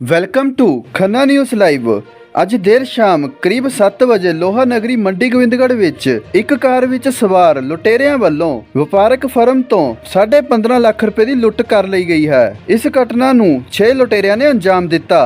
Welcome to Khanna news live ਅੱਜ ਦੇਰ ਸ਼ਾਮ ਕਰੀਬ 7 ਵਜੇ ਲੋਹਾ ਨਗਰੀ ਮੰਡੀ ਗੋਬਿੰਦਗੜ੍ਹ ਵਿੱਚ ਇੱਕ ਕਾਰ ਵਿੱਚ ਸਵਾਰ ਲੁਟੇਰਿਆਂ ਵੱਲੋਂ ਵਪਾਰਕ ਫਰਮ ਤੋਂ 15.5 ਲੱਖ ਰੁਪਏ ਦੀ ਲੁੱਟ ਕਰ ਲਈ ਗਈ ਹੈ। ਇਸ ਘਟਨਾ ਨੂੰ 6 ਲੁਟੇਰਿਆਂ ਨੇ ਅੰਜਾਮ ਦਿੱਤਾ।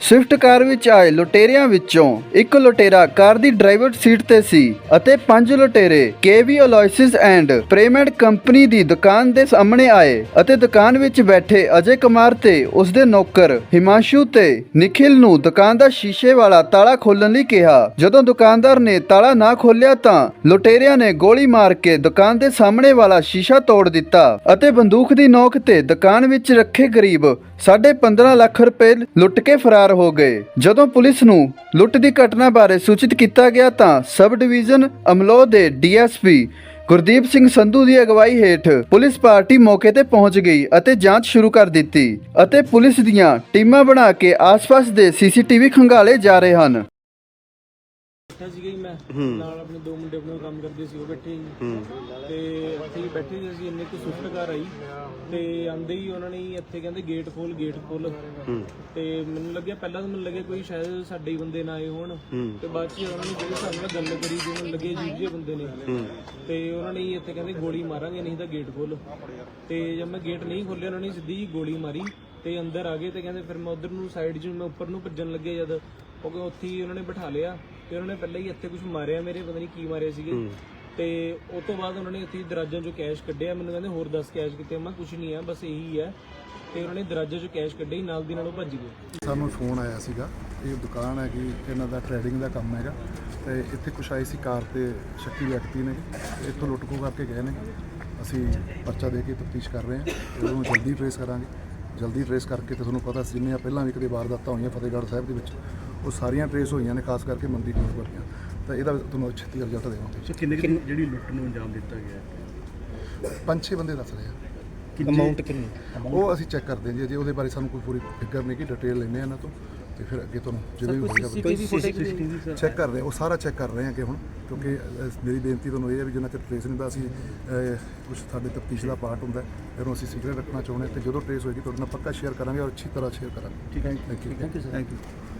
ਸਵਿਫਟ ਕਾਰ ਵਿੱਚ ਆਏ ਲੁਟੇਰਿਆਂ ਵਿੱਚੋਂ ਇੱਕ ਲੁਟੇਰਾ ਕਾਰ ਦੀ ਡਰਾਈਵਰ ਸੀਟ ਤੇ ਸੀ ਅਤੇ ਪੰਜ ਲੁਟੇਰੇ ਕੇਵੀ ਅਲੋਇਸਿਸ ਐਂਡ ਪ੍ਰੇਮੈਂਟ ਕੰਪਨੀ ਦੀ ਦੁਕਾਨ ਦੇ ਸਾਹਮਣੇ ਆਏ ਅਤੇ ਦੁਕਾਨ ਵਿੱਚ ਬੈਠੇ ਅਜੇ ਕੁਮਾਰ ਤੇ ਉਸ ਦੇ ਨੌਕਰ ਹਿਮਾਂਸ਼ੂ ਤੇ ਨikhil ਨੂੰ ਦੁਕਾਨ ਦਾ ਸ਼ੀਸ਼ੇ ਵਾਲਾ ਤਾਲਾ ਖੋਲਣ ਲਈ ਕਿਹਾ। ਜਦੋਂ ਦੁਕਾਨਦਾਰ ਨੇ ਤਾਲਾ ਨਾ ਖੋਲ੍ਹਿਆ ਤਾਂ ਲੁਟੇਰਿਆਂ ਨੇ ਗੋਲੀ ਮਾਰ ਕੇ ਦੁਕਾਨ ਦੇ ਸਾਹਮਣੇ ਵਾਲਾ ਸ਼ੀਸ਼ਾ ਤੋੜ ਦਿੱਤਾ ਅਤੇ ਬੰਦੂਕ ਦੀ ਨੋਕ ਤੇ ਦੁਕਾਨ ਵਿੱਚ ਰੱਖੇ ਕਰੀਬ 15.5 ਲੱਖ ਰੁਪਏ ਲੁੱਟ ਕੇ ਫਰਾਰ ਹੋ ਗਏ। ਜਦੋਂ ਪੁਲਿਸ ਨੂੰ ਲੁੱਟ ਦੀ ਘਟਨਾ ਬਾਰੇ ਸੂਚਿਤ ਕੀਤਾ ਗਿਆ ਤਾਂ ਸਬ ਡਿਵੀਜ਼ਨ ਅਮਲੋ ਦੇ ਡੀਐਸਪੀ ਗੁਰਦੀਪ ਸਿੰਘ ਸੰਧੂ ਦੀ ਅਗਵਾਈ ਹੇਠ ਪੁਲਿਸ ਪਾਰਟੀ ਮੌਕੇ ਤੇ ਪਹੁੰਚ ਗਈ ਅਤੇ ਜਾਂਚ ਸ਼ੁਰੂ ਕਰ ਦਿੱਤੀ ਅਤੇ ਪੁਲਿਸ ਦੀਆਂ ਟੀਮਾਂ ਬਣਾ ਕੇ ਆਸ-ਪਾਸ ਦੇ ਸੀਸੀਟੀਵੀ ਖੰਗਾਲੇ ਜਾ ਰਹੇ ਹਨ। ਬੈਠਾ ਸੀਗਾ ਜੀ ਮੈਂ। ਨਾਲ ਆਪਣੇ ਦੋ ਮੁੰਡੇ ਆਪਣੇ ਕੰਮ ਕਰਦੇ ਸੀ ਉਹ ਬੈਠੇ ਸੀ ਤੇ ਇੱਥੇ ਹੀ ਬੈਠੇ ਸੀ ਅਸੀਂ ਇੰਨੇ ਕੁ ਸਵਿਫਟ ਕਾਰ ਆਈ। ਤੇ ਆਂਦੇ ਹੀ ਉਹਨਾਂ ਨੇ ਹੀ ਇੱਥੇ ਕਹਿੰਦੇ ਗੇਟ ਖੋਲ ਗੇਟ ਖੋਲ ਤੇ ਮੈਨੂੰ ਲੱਗਿਆ ਪਹਿਲਾਂ ਤਾਂ ਮੈਨੂੰ ਲੱਗਿਆ ਕੋਈ ਸ਼ਾਇਦ ਸਾਡੇ ਹੀ ਬੰਦੇ ਨਾ ਆਏ ਹੋਣ। ਤੇ ਬਾਅਦ ਚ ਉਹਨਾਂ ਨੇ ਜਿਹੜੇ ਹਿਸਾਬ ਨਾਲ ਗੱਲ ਕਰੀ ਜਿਵੇਂ ਲੱਗੇ ਜਿਹੇ ਬੰਦੇ ਨੇ। ਤੇ ਉਹਨਾਂ ਨੇ ਹੀ ਇੱਥੇ ਕਹਿੰਦੇ ਗੋਲੀ ਮਾਰਾਂਗੇ ਨਹੀਂ ਤਾਂ ਗੇਟ ਖੋਲ ਤੇ ਜਦ ਮੈਂ ਗੇਟ ਨਹੀਂ ਖੋਲ੍ਹਿਆ ਉਹਨਾਂ ਨੇ ਸਿੱਧੀ ਗੋਲੀ ਮਾਰੀ ਤੇ ਅੰਦਰ ਆ ਗਏ ਤੇ ਕਹਿੰਦੇ ਫਿਰ ਮੈਂ ਉਧਰ ਨੂੰ ਸਾਈਡ 'ਚ ਮੈਂ ਉੱਪਰ ਨੂੰ ਭੱਜਣ ਲੱਗੇ ਜਦ। ਉਹ ਉੱਥੇ ਹੀ ਉਹਨਾਂ ਨੇ ਬਿਠਾ ਲਿਆ। ਤੇ ਉਹਨਾਂ ਨੇ ਪਹਿਲਾਂ ਹੀ ਇੱਥੇ ਕੁਝ ਮਾਰਿਆ ਮੇਰੇ ਪਤਾ ਨਹੀਂ ਕੀ ਮਾਰਿਆ ਸੀਗੇ। ਤੇ ਉਸ ਤੋਂ ਬਾਅਦ ਉਹਨਾਂ ਨੇ ਇੱਥੇ ਹੀ ਦਰਾਜਾਂ 'ਚੋਂ ਕੈਸ਼ ਕੱਢਿਆ। ਮੈਨੂੰ ਕਹਿੰਦੇ ਹੋਰ 10 ਕੈਸ਼ ਕਿਤੇ? ਮੈਂ ਕੁਝ ਨਹੀਂ ਆ ਬਸ ਇਹੀ ਹੈ ਤੇ ਉਹਨਾਂ ਨੇ ਦਰਾਜਾਂ 'ਚੋਂ ਕੈਸ਼ ਕੱਢੇ ਹੀ ਨਾਲ ਦੀ ਨਾਲ ਉਹ ਭੱਜ ਗਏ। ਸਾਨੂੰ ਫੋਨ ਆਇਆ ਸੀਗਾ ਇਹ ਦੁਕਾਨ ਹੈਗੀ ਇਹਨਾਂ ਦਾ ਟ੍ਰੇਡਿੰਗ ਦਾ ਕੰਮ ਹੈਗਾ। ਤੇ ਇੱਥੇ ਕੁਛ ਆਏ ਸੀ ਕਾਰ ਤੇ ਸ਼ੱਕੀ ਵਿਅਕਤੀ ਨੇ। ਇੱਥੋਂ ਲੁੱਟ ਖੋਹ ਕਰਕੇ ਗਏ ਨੇ। ਅਸੀਂ ਪਰਚਾ ਦੇ ਕੇ ਤਫਤੀਸ਼ ਕਰ ਰਹੇ ਹਾਂ ਉਹਨੂੰ ਜਲਦੀ ਟ੍ਰੇਸ ਕਰਾਂਗੇ। ਜਲਦੀ ਟ੍ਰੇਸ ਕਰਕੇ ਤੇ ਤੁਹਾਨੂੰ ਪਤਾ ਸੀ ਜਿੰਨੀਆਂ ਪਹਿਲਾਂ ਵੀ ਕਦੇ ਵਾਰਦਾਤਾਂ ਹੋਈਆਂ ਫਤਿਹਗੜ੍ਹ ਸਾਹਿਬ ਦੇ ਵਿੱਚ ਉਹ ਸਾਰੀਆਂ ਟ੍ਰੇਸ ਹੋਈਆਂ ਨੇ ਖਾਸ ਕਰਕੇ ਮੰਦੀ ਨਿਊਜ਼ ਵਾਲੀਆਂ ਤਾਂ ਇਹਦਾ ਤੁਹਾਨੂੰ ਛੇਤੀ ਰਿਜ਼ਲਟ ਦੇਵਾਂਗੇ। ਸੋ ਕਿੰਨੇ ਕੁ ਜਿਹੜੀ ਲੁੱਟ ਨੂੰ ਅੰਜਾਮ ਦਿੱਤਾ ਗਿਆ ਹੈ? ਪੰਜ ਛੇ ਬੰਦੇ ਦੱਸ ਰਹੇ ਆ। ਅਮਾਉਂਟ ਕਿੰਨੀ? ਉਹ ਅਸੀਂ ਚੈੱਕ ਕਰਦੇ ਹਾਂ ਜੀ ਜੇ ਉਹਦੇ ਬਾਰੇ ਸਾਨੂੰ ਕੋਈ ਪੂਰੀ ਫਿਕਰ ਨਹੀਂ ਕਿ ਡਿਟੇਲ ਲੈਂਦੇ ਹਾਂ ਇਹਨਾਂ ਤੋਂ ਤੇ ਫਿਰ ਅੱਗੇ ਤੁਹਾਨੂੰ ਜਿਵੇਂ ਵੀ ਹੋਏਗਾ ਸੀਸੀਟੀਵੀ ਚੈੱਕ ਕਰ ਰਹੇ ਹਾਂ, ਉਹ ਸਾਰਾ ਚੈੱਕ ਕਰ ਰਹੇ ਹਾਂ ਕਿ ਹੁਣ ਕਿਉਂਕਿ ਮੇਰੀ ਬੇਨਤੀ ਤੁਹਾਨੂੰ ਇਹ ਹੈ ਵੀ ਜਿੰਨਾ ਚਿਰ ਟ੍ਰੇਸ ਨਹੀਂ ਦਾ ਅਸੀਂ ਕੁਝ ਸਾਡੇ ਤਫਤੀਸ਼ ਦਾ ਪਾਰਟ ਹੁੰਦਾ ਹੈ, ਇਹਨੂੰ ਅਸੀਂ ਸੀਕ੍ਰੇਟ ਰੱਖਣਾ ਚਾਹੁੰਦੇ ਹਾਂ ਤੇ ਜਦੋਂ ਟ੍ਰੇਸ ਹੋਏਗੀ ਤੁਹਾਡੇ ਨਾਲ ਪੱਕਾ ਸ਼ੇਅਰ ਕਰਾਂਗੇ ਔਰ ਅੱਛੀ ਤਰ੍ਹਾਂ ਸ਼ੇਅਰ ਕਰਾਂਗੇ। ਠੀਕ ਹੈ thank you sir thank you